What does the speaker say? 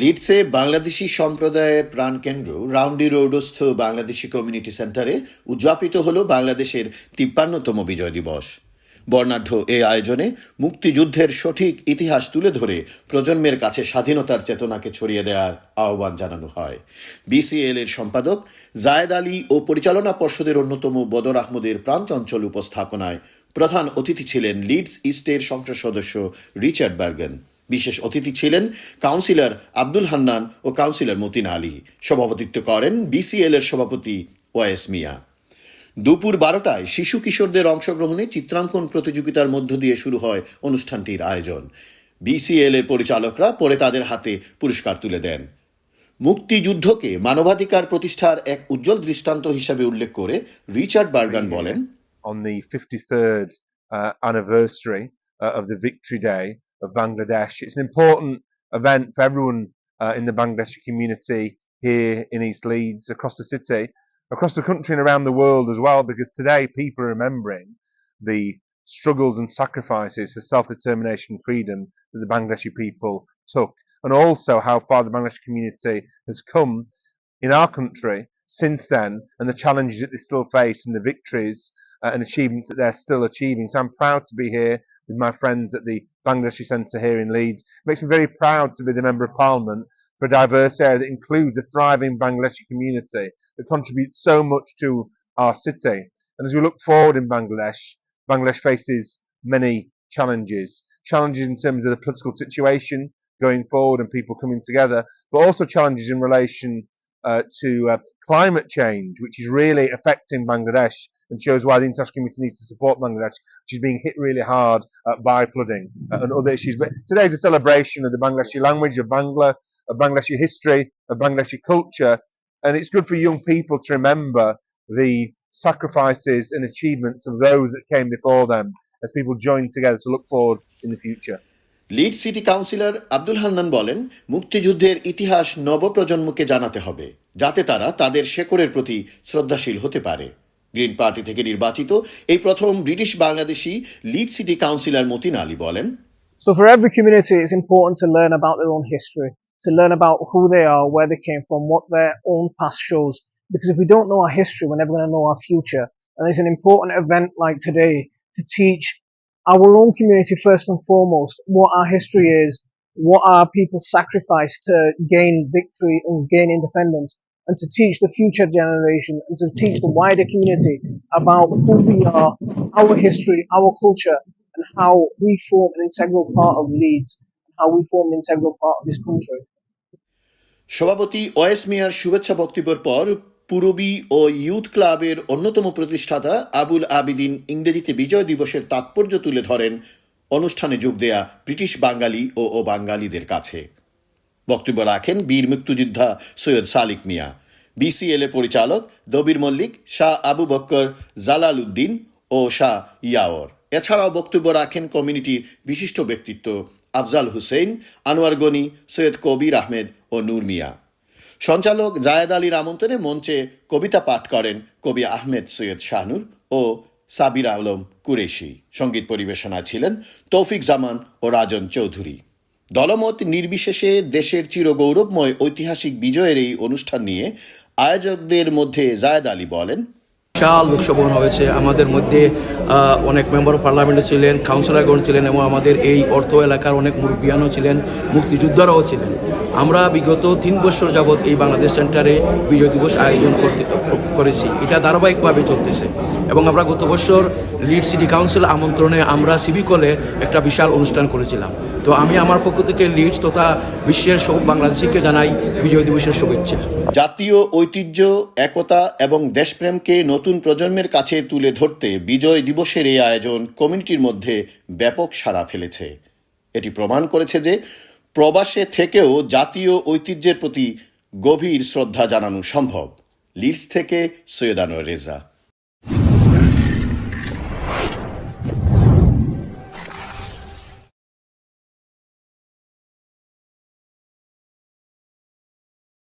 লিডসে বাংলাদেশি সম্প্রদায়ের প্রাণকেন্দ্র রাউন্ডি রোডস্থ বাংলাদেশি কমিউনিটি সেন্টারে উদযাপিত হল বাংলাদেশের তিপ্পান্নতম বিজয় দিবস। বর্ণাঢ্য এ আয়োজনে মুক্তিযুদ্ধের সঠিক ইতিহাস তুলে ধরে প্রজন্মের কাছে স্বাধীনতার চেতনাকে ছড়িয়ে দেওয়ার আহ্বান জানানো হয়। বিসিএল এর সম্পাদক জায়েদ আলী ও পরিচালনা পর্ষদের অন্যতম বদর আহমদের প্রাণচঞ্চল উপস্থাপনায় প্রধান অতিথি ছিলেন লিডস ইস্টের সংসদ সদস্য রিচার্ড বার্গেন। বিশেষ অতিথি ছিলেন কাউন্সিলর আব্দুল হান্নান ও কাউন্সিলর মতিন আলী। সভাপতিত্ব করেন বিসিএল এর সভাপতি ওয়েস মিয়া। দুপুর বারোটায় শিশু কিশোরদের অংশগ্রহণে চিত্রাঙ্কন প্রতিযোগিতার মধ্য দিয়ে শুরু হয় অনুষ্ঠানটির আয়োজন। বিসিএল এর পরিচালকরা পরে তাদের হাতে পুরস্কার তুলে দেন। মুক্তিযুদ্ধকে মানবাধিকার প্রতিষ্ঠার এক উজ্জ্বল দৃষ্টান্ত হিসাবে উল্লেখ করে রিচার্ড বার্গান বলেন on the 53rd uh, anniversary uh, of the Victory Day of Bangladesh. It's an important event for everyone uh, in the Bangladeshi community here in East Leeds, across the city, across the country, and around the world as well, because today people are remembering the struggles and sacrifices for self determination and freedom that the Bangladeshi people took, and also how far the Bangladeshi community has come in our country since then and the challenges that they still face and the victories uh, and achievements that they're still achieving. So I'm proud to be here with my friends at the Bangladeshi Centre here in Leeds. It makes me very proud to be the Member of Parliament for a diverse area that includes a thriving Bangladeshi community that contributes so much to our city. And as we look forward in Bangladesh, Bangladesh faces many challenges. Challenges in terms of the political situation going forward and people coming together, but also challenges in relation uh, to uh, climate change, which is really affecting Bangladesh and shows why the international community needs to support Bangladesh, which is being hit really hard uh, by flooding uh, and other issues. But today is a celebration of the Bangladeshi language, of Bangla, of Bangladeshi history, of Bangladeshi culture, and it's good for young people to remember the sacrifices and achievements of those that came before them as people join together to look forward in the future. Lead city councillor Abdul Hannan বলেন মুক্তিযুদ্ধের ইতিহাস নবপ্রজন্মকে জানাতে হবে যাতে তারা তাদের শেকড়ের প্রতি শ্রদ্ধাশীল হতে পারে গ্রিন পার্টি থেকে নির্বাচিত এই প্রথম British Bangladeshi lead city councillor Matin Ali বলেন So for every community, it's important to learn about their own history, to learn about who they are, where they came from, what their own past shows. Because if we don't know our history, we're never going to know our future. And it's an important event like today to teach our own community first and foremost what our history is, what our people sacrificed to gain victory and gain independence, and to teach the future generation and to teach the wider community about who we are, our history, our culture, and how we form an integral part of Leeds, and how we form an integral part of this country. সভাপতি ওয়েস মিয়ার শুভেচ্ছা বক্তব্যের পর পুরবী ও youth ক্লাবের অন্যতম প্রতিষ্ঠাতা আবুল আবিদিন ইংরেজিতে বিজয় দিবসের তাৎপর্য তুলে ধরেন। অনুষ্ঠানে যোগ দেয়া ব্রিটিশ বাঙালি ও ও বাঙালিদের কাছে। বক্তব্য রাখেন বীর মুক্তিযোদ্ধা সৈয়দ সালিক মিয়া। বিসিএল এর পরিচালক দবির মল্লিক, শাহ আবু বক্কর জালাল উদ্দিন ও শাহ ইয়াওর। এছাড়াও বক্তব্য রাখেন কমিউনিটির বিশিষ্ট ব্যক্তিত্ব আফজাল হুসেন আনোয়ার গনি, সৈয়দ কবির আহমেদ ও নূর মিয়া। সঞ্চালক জায়েদ আলীর আমন্ত্রণে মঞ্চে কবিতা পাঠ করেন কবি আহমেদ সৈয়দ শাহনুর ও সাবির আলম কুরেশি। সংগীত পরিবেশনা ছিলেন তৌফিক জামান ও রাজন চৌধুরী। দলমত নির্বিশেষে দেশের চিরগৌরবময় ঐতিহাসিক বিজয়ের এই অনুষ্ঠান নিয়ে আয়োজকদের মধ্যে জায়েদ আলী বলেন, বিশাল লোকসভা হয়েছে। আমাদের মধ্যে অনেক মেম্বার অফ পার্লামেন্টও ছিলেন, কাউন্সিলরগণ ছিলেন এবং আমাদের এই অর্থ এলাকার অনেক মুরব্বিয়ানও ছিলেন, মুক্তিযোদ্ধারাও ছিলেন। আমরা বিগত তিন বছর যাবৎ এই বাংলাদেশ সেন্টারে বিজয় দিবস আয়োজন করতে করেছি। এটা ধারাবাহিকভাবে চলতেছে। এবং আমরা গত বছর লিড সিটি কাউন্সিল আমন্ত্রণে আমরা সিবি কলে একটা বিশাল অনুষ্ঠান করেছিলাম। তো আমি আমার পক্ষ থেকে লিডস তথা বিশ্বের সব বাংলাদেশিকে জানাই বিজয় দিবসের শুভেচ্ছা। জাতীয় ঐতিহ্য, একতা এবং দেশপ্রেমকে নতুন প্রজন্মের কাছে তুলে ধরতে বিজয় দিবসের এই আয়োজন কমিউনিটির মধ্যে ব্যাপক সাড়া ফেলেছে। এটি প্রমাণ করেছে যে প্রবাসে থেকেও জাতীয় ঐতিহ্যের প্রতি গভীর শ্রদ্ধা জানানো সম্ভব। লিডস থেকে সৈয়দানুর রেজা।